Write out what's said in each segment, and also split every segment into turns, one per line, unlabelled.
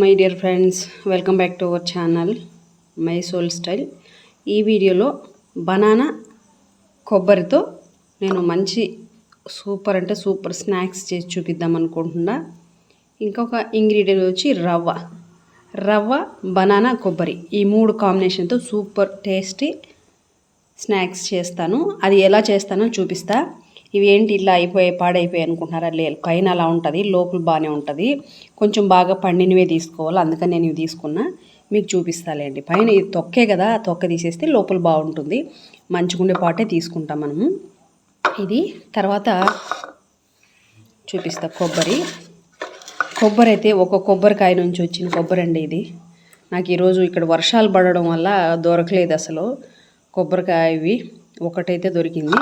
My dear friends welcome back to our channel my soul style ఈ వీడియోలో banana కొబ్బరితో నేను మంచి సూపర్ అంటే సూపర్ స్నాక్స్ చేసి చూపిద్దాం అనుకుంటున్నా. ఇంకొక ఇంగ్రీడియంట్ వచ్చి రవ్వ. రవ్వ బనానా కొబ్బరి ఈ మూడు కాంబినేషన్తో సూపర్ టేస్టీ స్నాక్స్ చేస్తాను. అది ఎలా చేస్తానో చూపిస్తాను ఇవి ఏంటి ఇలా అయిపోయాయి పాడైపోయాయి అనుకుంటున్నారా? లేదు. పైన అలా ఉంటుంది లోపల బాగానే ఉంటుంది. కొంచెం బాగా పండినవే తీసుకోవాలి అందుకని నేను ఇవి తీసుకున్నా. మీకు చూపిస్తాలేండి. పైన ఇది తొక్కే కదా తొక్క తీసేస్తే లోపల బాగుంటుంది. మంచిగుండే పాటే తీసుకుంటాం మనము. ఇది తర్వాత చూపిస్తా కొబ్బరి. కొబ్బరి అయితే ఒక కొబ్బరికాయ నుంచి వచ్చిన కొబ్బరి అండి ఇది. నాకు ఈరోజు ఇక్కడ వర్షాలు పడడం వల్ల దొరకలేదు అసలు కొబ్బరికాయ ఇవి. ఒకటైతే దొరికింది.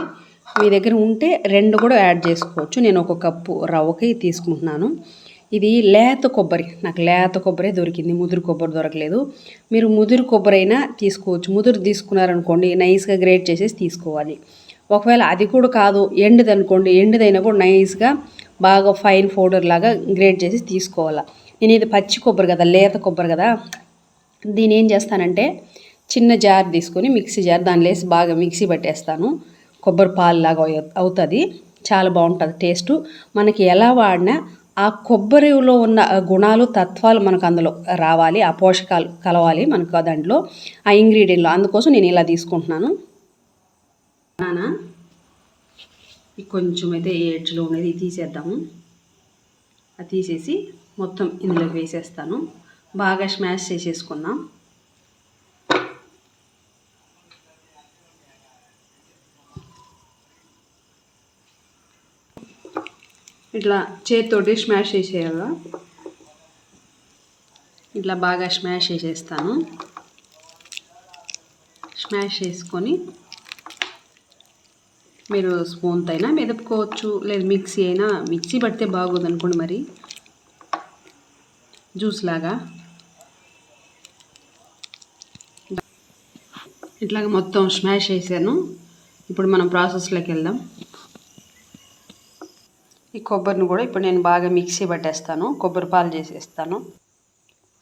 మీ దగ్గర ఉంటే రెండు కూడా యాడ్ చేసుకోవచ్చు. నేను ఒక కప్పు రవ్వకి తీసుకుంటున్నాను. ఇది లేత కొబ్బరి. నాకు లేత కొబ్బరి దొరికింది. ముదురు కొబ్బరి దొరకలేదు. మీరు ముదురు కొబ్బరి అయినా తీసుకోవచ్చు. ముదురు తీసుకున్నారనుకోండి నైస్గా గ్రేట్ చేసేసి తీసుకోవాలి. ఒకవేళ అది కూడా కాదు ఎండుది అనుకోండి ఎండుదైనా కూడా నైస్గా బాగా ఫైన్ పౌడర్ లాగా గ్రేట్ చేసి తీసుకోవాలి. నేను ఇది పచ్చి కొబ్బరి కదా లేత కొబ్బరి కదా. దీని ఏం చేస్తానంటే చిన్న జార్ తీసుకొని మిక్సీ జార్ దానిలో వేసి బాగా మిక్సీ పట్టేస్తాను. కొబ్బరి పాలు లాగా అవుతుంది. చాలా బాగుంటుంది టేస్టు. మనకి ఎలా వాడినా ఆ కొబ్బరిలో ఉన్న గుణాలు తత్వాలు మనకు అందులో రావాలి. ఆ పోషకాలు కలవాలి మనకు దాంట్లో ఆ ఇంగ్రీడియంట్లో. అందుకోసం నేను ఇలా తీసుకుంటున్నాను. నానా కొంచెం అయితే ఏడ్జ్లో ఉండేది తీసేద్దాము. అది తీసేసి మొత్తం ఇందులోకి వేసేస్తాను. బాగా స్మాష్ చేసేసుకున్నాం ఇట్లా చేతితోటి స్మాష్ చేసేయాల? ఇట్లా బాగా స్మాష్ చేసేస్తాను. స్మాష్ చేసుకొని మీరు స్పూన్తో అయినా మెదపుకోవచ్చు లేదు మిక్సీ అయినా. మిక్సీ పడితే బాగోదు అనుకోండి మరి. జ్యూస్ లాగా. ఇట్లాగ మొత్తం స్మాష్ చేశాను. ఇప్పుడు మనం ప్రాసెస్లోకి వెళ్దాం. ఈ కొబ్బరిని కూడా ఇప్పుడు నేను బాగా మిక్సీ పట్టేస్తాను. కొబ్బరి పాలు చేసేస్తాను.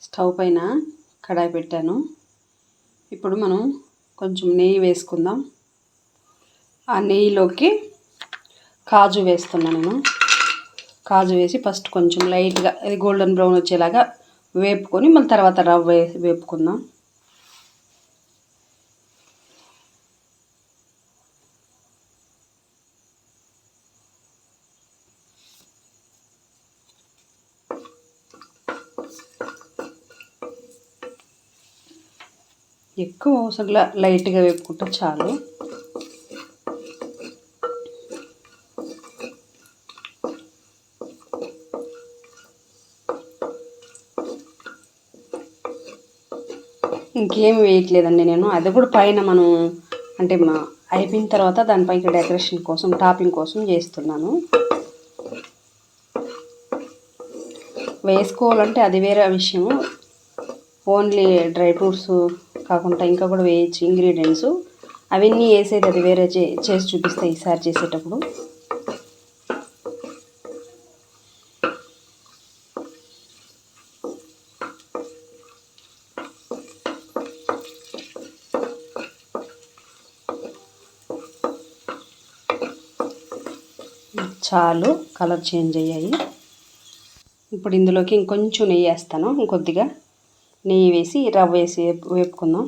స్టవ్ పైన కడాయి పెట్టాను. ఇప్పుడు మనం కొంచెం నెయ్యి వేసుకుందాం. ఆ నెయ్యిలోకి కాజు వేస్తున్నాను నేను. కాజు వేసి ఫస్ట్ కొంచెం లైట్గా అది గోల్డెన్ బ్రౌన్ వచ్చేలాగా వేపుకొని మళ్ళీ తర్వాత రవ్వ వేసి వేపుకుందాం. ఎక్కువ అవసరంలా లైట్గా వేపుకుంటే చాలు. ఇంకేం వేయట్లేదండి నేను. అది కూడా పైన మనం అంటే మా అయిపోయిన తర్వాత దానిపైకి డెకరేషన్ కోసం టాపింగ్ కోసం చేస్తున్నాను. వేసుకోవాలంటే అది వేరే విషయము. ఓన్లీ డ్రై ఫ్రూట్స్ కాకుండా ఇంకా కూడా వేయచ్చు ఇంగ్రీడియంట్స్ అవన్నీ వేసేది అది వేరే చే చేసి చూపిస్తాయి ఈసారి చేసేటప్పుడు. చాలు కలర్ చేంజ్ అయ్యాయి. ఇప్పుడు ఇందులోకి ఇంకొంచెం నెయ్యి వేస్తాను ఇంకొద్దిగా. నెయ్యి వేసి రవ్వ వేసి వేపుకుందాం.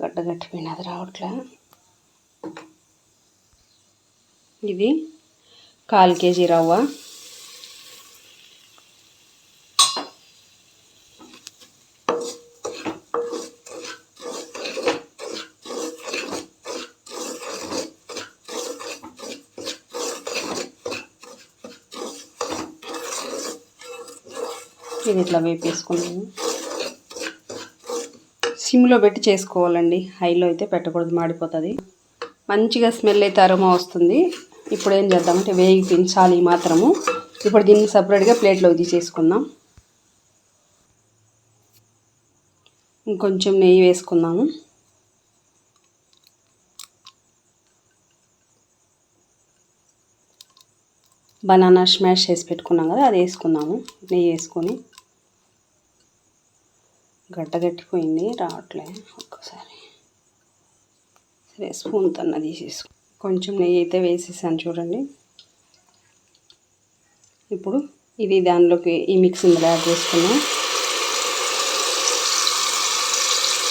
గడ్డ గట్టిపోయినది రావట్లే. ఇది కాల్ కేజీ రవ్వ ఇది ఇట్లా వేపేసుకున్నాము సిమ్లో పెట్టి చేసుకోవాలండి. హైలో అయితే పెట్టకూడదు మాడిపోతుంది. మంచిగా స్మెల్ అయితే అరుమా వస్తుంది. ఇప్పుడు ఏం చేద్దామంటే వేగి పెంచాలి మాత్రము. ఇప్పుడు దీన్ని సపరేట్గా ప్లేట్లోకి తీసేసుకుందాం ఇంకొంచెం నెయ్యి వేసుకుందాము. బనానా స్మాష్ చేసి పెట్టుకున్నాం కదా అది వేసుకుందాము. నెయ్యి వేసుకొని. గడ్డగట్టిపోయింది రావట్లే ఒక్కసారి. సరే స్పూన్ తన్న తీసేసుకో. కొంచెం నెయ్యి అయితే వేసేసాను చూడండి. ఇప్పుడు ఇది దానిలోకి ఈ మిక్స్ ఇందులో యాడ్ చేసుకున్నాం.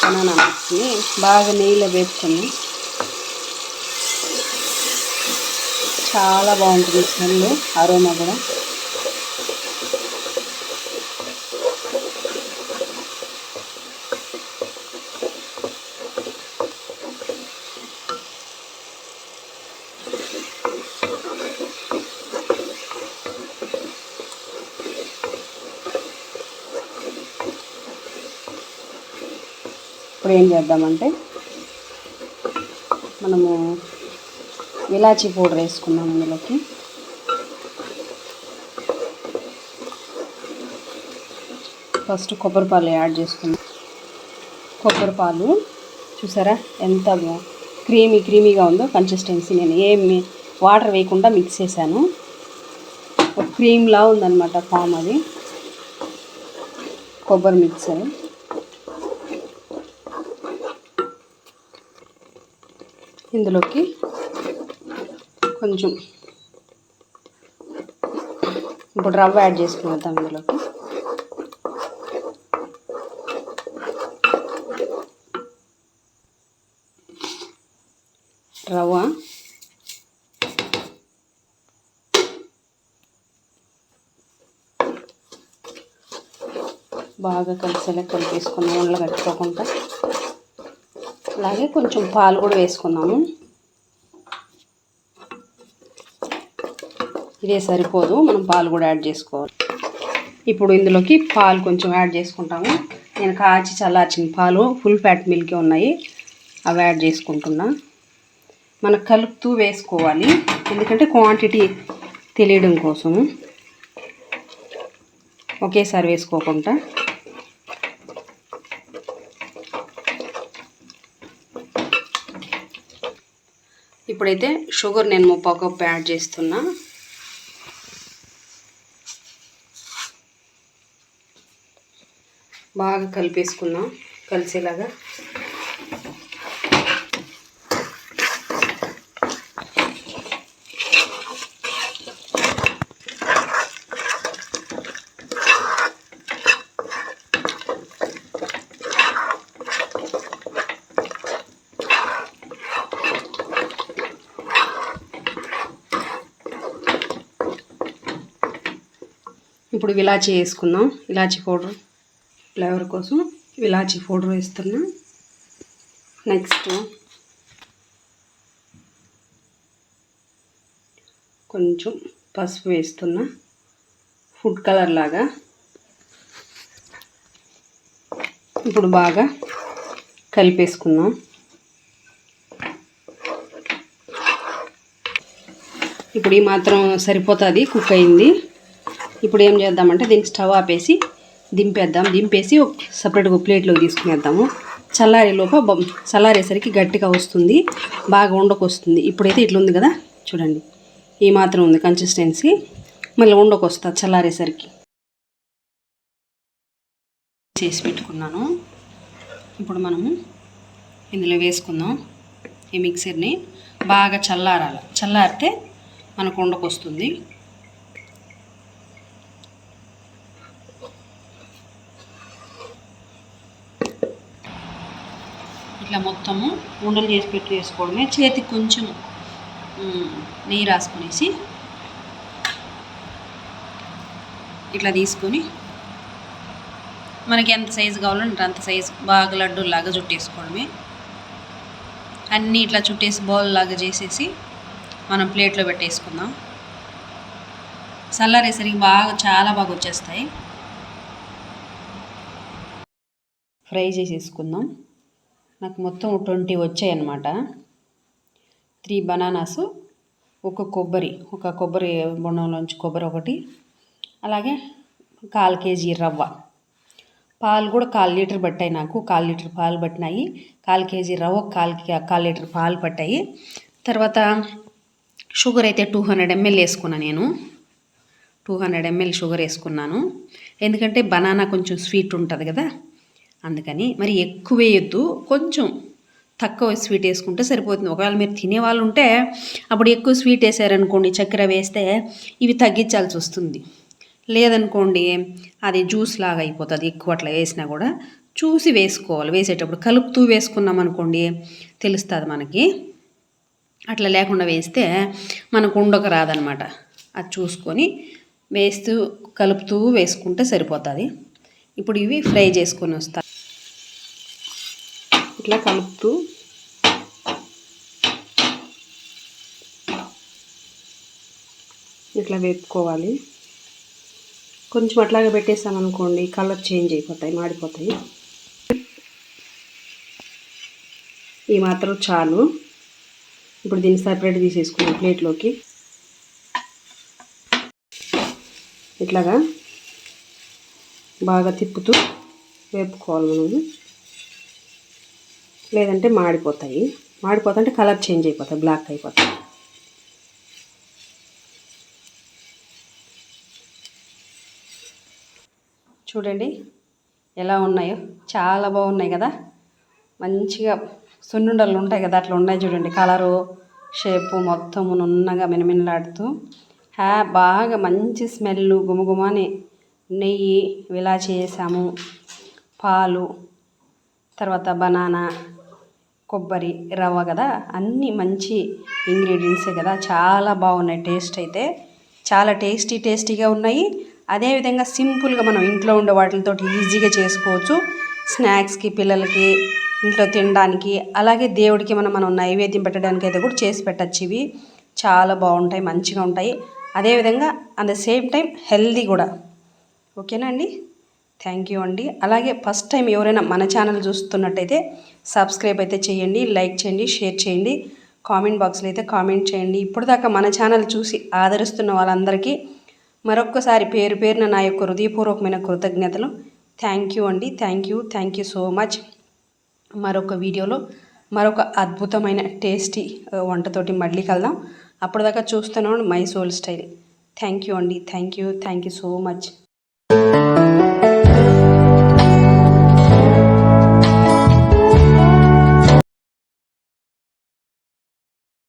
బనానా మిక్స్ని బాగా నెయ్యిలో వేపుకొని చాలా బాగుంటుంది స్మెల్ అరోమా కూడా. ఇప్పుడు ఏం చేద్దామంటే మనము ఇలాచీ పౌడర్ వేసుకున్నాం అందులోకి ఫస్ట్ కొబ్బరి పాలు యాడ్ చేసుకున్నాం కొబ్బరి పాలు చూసారా ఎంత క్రీమీ క్రీమీగా ఉందో కన్సిస్టెన్సీ. నేను ఏమి వాటర్ వేయకుండా మిక్స్ చేశాను. క్రీమ్లా ఉందన్నమాట ఫామ్ అది. కొబ్బరి మిక్సర్. ఇందులోకి కొంచెం ఇప్పుడు రవ్వ యాడ్ చేసుకునేద్దాం ఇందులోకి. రవ్వ బాగా కలిసేలా కలిపేసుకున్నాం ఉండలు కట్టుకోకుండా అలాగే కొంచెం పాలు కూడా వేసుకున్నాము ఇదే సరిపోదు మనం పాలు కూడా యాడ్ చేసుకోవాలి. ఇప్పుడు ఇందులోకి పాలు కొంచెం యాడ్ చేసుకుంటాము. నేను కాచి చల్లార్చిన పాలు ఫుల్ ఫ్యాట్ మిల్కే ఉన్నాయి అవి యాడ్ చేసుకుంటున్నా. మనకు కలుపుతూ వేసుకోవాలి ఎందుకంటే క్వాంటిటీ తెలియడం కోసము. ఒకేసారి వేసుకోకుండా. ఇప్పుడైతే షుగర్ నేను ముప్పా కప్పు యాడ్ చేస్తున్నా. బాగా కలిపేసుకున్నాం కలిసేలాగా. ఇప్పుడు ఇలాచీ వేసుకుందాం. ఇలాచీ పౌడర్ ఫ్లేవర్ కోసం ఇలాచీ పౌడర్ వేస్తున్నా. నెక్స్ట్ కొంచెం పసుపు వేస్తున్నా. ఫుడ్ కలర్ లాగా. ఇప్పుడు బాగా కలిపేసుకుందాం. ఇప్పుడు ఈ మాత్రం సరిపోతుంది కుక్ అయింది. ఇప్పుడు ఏం చేద్దామంటే దీనికి స్టవ్ ఆపేసి దింపేద్దాం. దింపేసి ఒక సపరేట్గా ప్లేట్లోకి తీసుకునేద్దాము. చల్లారే లోప బొ- చల్లారేసరికి గట్టిగా వస్తుంది. బాగా ఉండకొస్తుంది. ఇప్పుడైతే ఇట్లా ఉంది కదా? చూడండి. ఈ మాత్రం ఉంది కన్సిస్టెన్సీ మళ్ళీ ఉండకొస్తా చల్లారేసరికి. చేసి పెట్టుకున్నాను. ఇప్పుడు మనము ఇందులో వేసుకుందాం. ఈ మిక్సర్ని బాగా చల్లారాలి చల్లారితే మనకు ఉండకొస్తుంది. ఇట్లా మొత్తము ఉండలు చేసి పెట్టి వేసుకోవడమే. చేతికి కొంచెం నెయ్యి రాసుకునేసి ఇట్లా తీసుకొని మనకి ఎంత సైజు కావాలంటే అంత సైజు బాగా లడ్డూలాగా చుట్టేసుకోవడమే. అన్నీ ఇట్లా చుట్టేసి బౌల్ లాగా చేసేసి మనం ప్లేట్లో పెట్టేసుకుందాం. చల్లారేసరికి బాగా చాలా బాగా వచ్చేస్తాయి. ఫ్రై చేసేసుకుందాం. నాకు మొత్తం ట్వంటీ వచ్చాయి అన్నమాట త్రీ బనానాస్ ఒక కొబ్బరి ఒక కొబ్బరి బొండంలోంచి కొబ్బరి ఒకటి అలాగే కాల్ కేజీ రవ్వ. పాలు కూడా కాల్ లీటర్ పట్టాయి నాకు కాల్ లీటర్ పాలు పట్టినాయి. కాల్ కేజీ రవ్వ కాల్ కాల్ లీటర్ పాలు పట్టాయి. తర్వాత షుగర్ అయితే టూ హండ్రెడ్ ఎంఎల్ వేసుకున్నా నేను. టూ హండ్రెడ్ ఎంఎల్ షుగర్ వేసుకున్నాను. ఎందుకంటే బనానా కొంచెం స్వీట్ ఉంటుంది కదా. అందుకని మరి ఎక్కువ వేయొద్దు. కొంచెం తక్కువ స్వీట్ వేసుకుంటే సరిపోతుంది. ఒకవేళ మీరు తినే వాళ్ళు ఉంటే అప్పుడు ఎక్కువ స్వీట్ వేసారనుకోండి చక్కెర వేస్తే ఇవి తగ్గించాల్సి వస్తుంది. లేదనుకోండి అది జ్యూస్ లాగా అయిపోతుంది. ఎక్కువ అట్లా వేసినా కూడా చూసి వేసుకోవాలి. వేసేటప్పుడు కలుపుతూ వేసుకున్నాం అనుకోండి తెలుస్తుంది మనకి. అట్లా లేకుండా వేస్తే మనకు ఉండక రాదనమాట. అది చూసుకొని వేస్తూ కలుపుతూ వేసుకుంటే సరిపోతుంది. ఇప్పుడు ఇవి ఫ్రై చేసుకొని వస్తాయి ఇట్లా కలుపుతూ ఇట్లా వేపుకోవాలి. కొంచెం అట్లాగే పెట్టేసామనుకోండి కలర్ చేంజ్ అయిపోతాయి మాడిపోతాయి. ఈ మాత్రం చాలు. ఇప్పుడు దీన్ని సపరేట్ తీసేసుకున్నాం ప్లేట్లోకి. ఇట్లాగా బాగా తిప్పుతూ వేపుకోవాలి మనం. లేదంటే మాడిపోతాయి. మాడిపోతుంటే కలర్ చేంజ్ అయిపోతాయి. బ్లాక్ అయిపోతాయి. చూడండి ఎలా ఉన్నాయో. చాలా బాగున్నాయి కదా. మంచిగా సున్నుండలు ఉంటాయి కదా అట్లా ఉన్నాయి చూడండి. కలరు షేపు మొత్తం నున్నగా మినమినలాడుతూ. హ్యా బాగా మంచి స్మెల్ గుమగుమని నెయ్యి ఇలా చేసాము పాలు తర్వాత బనానా కొబ్బరి రవ్వ కదా? అన్నీ మంచి ఇంగ్రీడియంట్సే కదా? చాలా బాగున్నాయి టేస్ట్ అయితే. చాలా టేస్టీ టేస్టీగా ఉన్నాయి. అదేవిధంగా సింపుల్గా మనం ఇంట్లో ఉండే వాటితో ఈజీగా చేసుకోవచ్చు. స్నాక్స్కి పిల్లలకి ఇంట్లో తినడానికి అలాగే దేవుడికి మనం మనం నైవేద్యం పెట్టడానికి అయితే కూడా చేసి పెట్టచ్చు ఇవి. చాలా బాగుంటాయి మంచిగా ఉంటాయి. అదేవిధంగా at the same time healthy కూడా. ఓకేనా అండి? థ్యాంక్ యూ అండి. అలాగే ఫస్ట్ టైం ఎవరైనా మన ఛానల్ చూస్తున్నట్టయితే సబ్స్క్రైబ్ అయితే చేయండి లైక్ చేయండి షేర్ చేయండి. కామెంట్ బాక్స్లో అయితే కామెంట్ చేయండి. ఇప్పటిదాకా మన ఛానల్ చూసి ఆదరిస్తున్న వాళ్ళందరికీ మరొక్కసారి పేరు పేరున నా యొక్క హృదయపూర్వకమైన కృతజ్ఞతలు. థ్యాంక్ యూ అండి. Thank you. Thank you so much. మరొక వీడియోలో మరొక అద్భుతమైన టేస్టీ వంటతోటి మళ్ళీ కలదాం అప్పటిదాకా చూస్తున్నాను my soul style. Thank you అండి. Thank you. Thank you so much.